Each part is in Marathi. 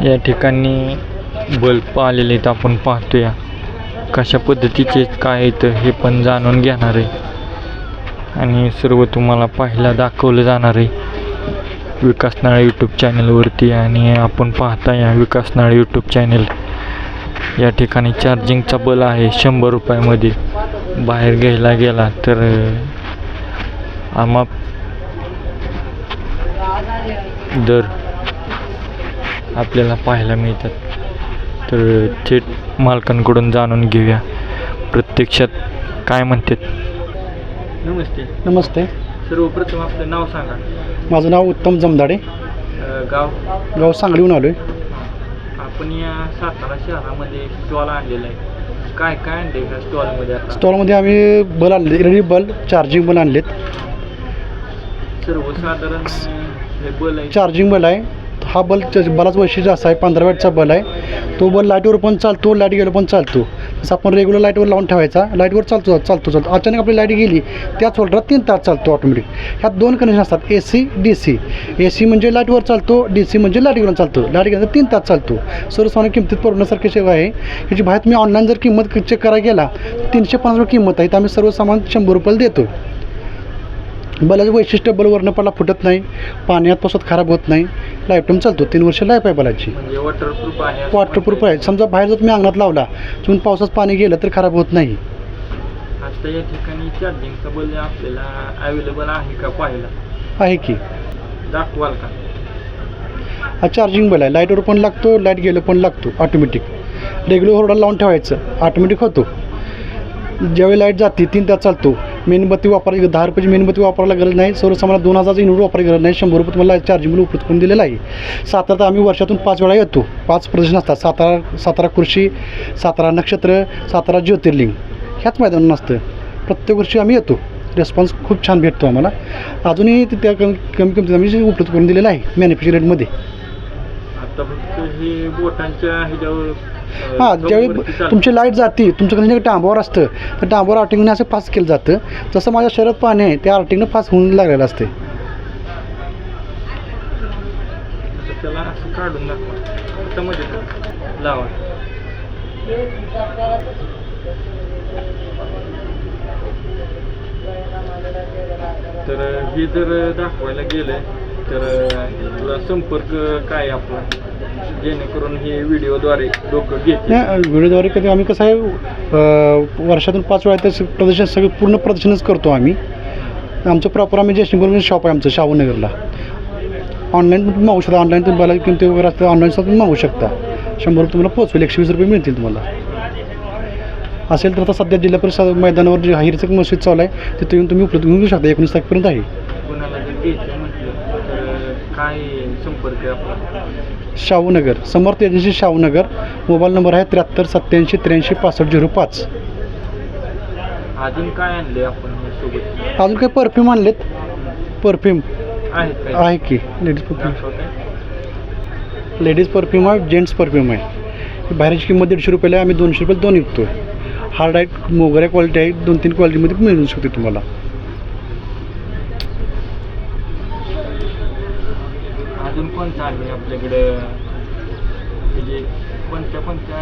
या ठिकाणी बल्ब आलेले आहेत. आपण पाहतोया कशा पद्धतीचे काय येतं हे पण जाणून घेणार आहे. आणि सर्व तुम्हाला पाहायला दाखवलं जाणार आहे. विकास नाळे यूट्यूब चॅनलवरती आणि आपण पाहता या विकास नाळे यूट्यूब चॅनल या ठिकाणी चार्जिंगचा बल आहे शंभर रुपयामध्ये. बाहेर घ्यायला गेला तर आम्हा दर आपल्याला पाहायला मिळतात. तर थेट मालकांकडून जाणून घेऊया. प्रत्यक्षात काय म्हणतात? नमस्ते. नमस्ते. सर्वप्रथम आपलं नाव सांगा. माझं नाव उत्तम जमदाडे. अ, गाव? गाव सांगलीहून आलो आहे आपण या सातारा शहरामध्ये स्टॉल आणलेला आहे. काय काय आणले का स्टॉलमध्ये आता? स्टॉलमध्ये आम्ही बल आणले एल बल्ब चार्जिंग बल आणलेत. सर्वसाधारण हे बल आहे. चार्जिंग बल आहे. हा बल्ब बलाच वैशिष्ट्य असा आहे पंधरा वॅटचा बल आहे. तो बल लाईटवर पण चालतो लाइट गेलो पण चालतो. जसं आपण रेग्युलर लाईटवर लावून ठेवायचा. लाईटवर चालतो चालतो चालतो. अचानक आपली लाइट गेली त्याच होल्डरात तीन तास चालतो ऑटोमॅटिक ह्यात दोन कनेक्शन असतात A C D C A C म्हणजे लाईटवर चालतो डी सी म्हणजे लाइट गेलो चालतो. लाइट गेलं तीन तास चालतो. सर्वसामान्य किमतीत परवडण्यासारखी सेवा आहे. ह्याची बाहेर तुम्ही ऑनलाईन जर किंमत चेक करायला गेला तीनशे पन्नास रुपये किंमत आहे. तर आम्ही सर्वसामान शंभर रुपयाला देतो. बलाचं वैशिष्ट्य बल वर्ण पडला फुटत नाही. पाण्यात पावसात खराब होत नाही. लाईफ टाईम चालतो तीन वर्ष लाईफ आहे बलाची म्हणजे वॉटरप्रूफ आहे. असं वॉटरप्रूफ आहे. समजा बाहेर जर तुम्ही अंगणात लावला तुम्ही पावसात पाणी गेलं तर खराब होत नाही. आता या ठिकाणी चार्जिंगचा बल आपल्याला अवेलेबल आहे का पाहायला? आहे की. दाखवाल का? हा चार्जिंग बल आहे. लाईटवर पण लागतो लाइट गेलं पण लागतो ऑटोमॅटिक रेग्युलर होरडा लावून ठेवायचं ऑटोमॅटिक होतो. ज्यावेळी लाइट जाते तीन तास चालतो. मेणबत्ती वापरायची दहा रुपयाची मेणबत्ती वापरायला गरज नाही. सर्वसामान्य दोन हजारचा इन्व्हर्टर वापरायची गरज नाही. शंभर रुपये तुम्हाला चार्जिंग बिल उपलब्ध करून दिलेलं आहे. सातारा आम्ही वर्षातून पाच वेळा येतो. पाच प्रदर्शन असतात. सातारा सातारा कृषी सातारा नक्षत्र सातारा ज्योतिर्लिंग. ह्याच मैदानात असतं. प्रत्येक वर्षी आम्ही येतो. रेस्पॉन्स खूप छान भेटतो आम्हाला. अजूनही ते त्या कमी कमी किमतीत आम्ही उपलब्ध करून दिलेलं आहे. मॅन्युफॅक्चर रेटमध्ये आता फक्त हे बोटांच्या ह्याच्यावर हां ज्यावेळी. तुमची लाइट जाते तुमच्याकडे जे डांबावर असतं. तर डांबावर आर्टिंगने असं पास केलं जातं. जसं माझ्या शरीरात पाणी आहे त्या आर्टिंगनं पास होऊन लागलेलं असते. तर हे जर दाखवायला गेलं तर संपर्क काय आपला? जेणेकरून हे व्हिडिओद्वारे लोक घेतील. नाही व्हिडिओद्वारे कधी आम्ही कसं आहे अं, वर्षातून पाच वेळा ते प्रदर्शन सगळं पूर्ण प्रदर्शनच करतो आम्ही. आमचं प्रॉपर आम्ही जयसिंगपूर शॉप आहे आमचं शाहूनगरला. ऑनलाईन पण तुम्ही मागू शकता ऑनलाईन तुम्ही मला किमती वगैरे असतं ऑनलाईन सुद्धा तुम्ही मागू शकता. शंभर रुपये तुम्हाला पोचवेल एकशे वीस रुपये मिळतील तुम्हाला. असेल तर आता सध्या जिल्हा परिषद मैदानावर जे हिरचक मशीद चालू आहे तिथे येऊन तुम्ही उपलब्ध घेऊ शकता एकोणीस तारखेपर्यंत आहे. कोणाला जर घ्यायचं म्हटलं तर काय संपर्क आहे आपला? Shahunagar. Samarth agency Shahunagar. Mobile number आहे त्र्याहत्तर सत्याऐंशी त्र्याऐंशी पासष्ट झिरो पाच. अजून काय आणले आपण सोबत? अजून काही परफ्यूम आणलेत. परफ्यूम. आहेत काय? आहे की लेडीज परफ्यूम? लेडीज परफ्यूम आहे जेंट्स परफ्यूम आहे. बाहेरची किंमत दीडशे रुपयाला आहे आम्ही दोनशे रुपयाला दोन विकतो हार्ड आहे मोगऱ्या क्वालिटी आहे दोन तीन क्वालिटीमध्ये मिळू शकते तुम्हाला. कोणतं आहे आपल्याकडं? म्हणजे कोणत्या कोणत्या?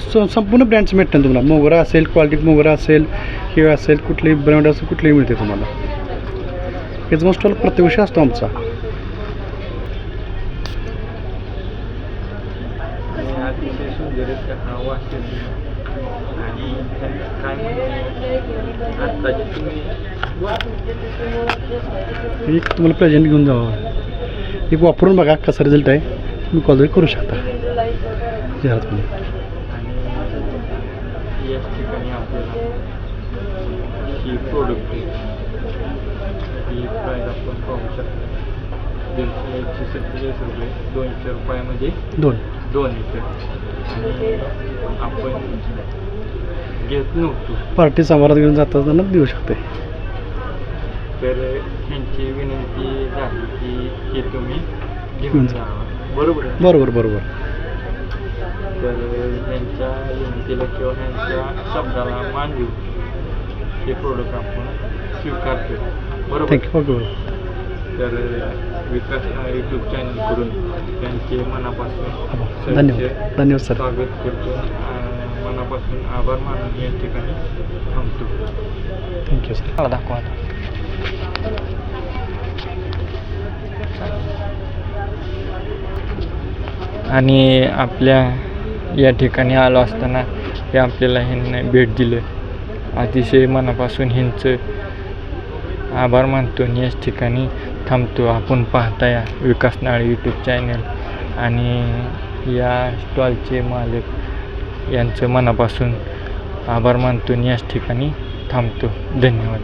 स संपूर्ण ब्रँड्स भेटतात तुम्हाला. मोगरा असेल क्वालिटी मोगरा असेल किंवा असेल कुठलीही ब्रँड असेल कुठलीही मिळते तुम्हाला. मग स्टॉल प्रत्येक वर्षी असतो आमचा. अतिशय सुंदर हा एक तुम्हाला प्रेझेंट घेऊन जावं एक वापरून बघा कसा रिझल्ट आहे. तुम्ही कॉल करू शकता. दोनशे रुपयामध्ये दोन. दोन आणि आपण घेत नव्हतो. पार्टी समारात घेऊन जाताना देऊ शकते. तर ह्यांची विनंती झाली की हे तुम्ही घेऊन. जावा बरोबर आहे? बरोबर बरोबर. तर ह्यांच्या विनंतीला किंवा ह्यांच्या शब्दाला मान देऊ हे प्रोडक्ट आपण स्वीकारतो. बरोबर? थँक्यू ओके तर विकास यूट्यूब चॅनल करून त्यांचे मनापासून धन्यवाद सहर्ष धन्यवाद. सर. स्वागत करतो अं, मनापासून आभार मानून या ठिकाणी थांबतो. थँक्यू सर दाखवा आता. आणि आपल्या या ठिकाणी आलो असताना हे आपल्याला ह्यांनी भेट दिलं. अतिशय मनापासून ह्यांचं आभार मानतो आणि याच ठिकाणी थांबतो. आपण पाहता या विकास नाळे यूट्यूब चॅनल आणि या स्टॉलचे मालक यांचं मनापासून आभार मानतो आणि याच ठिकाणी थांबतो. धन्यवाद.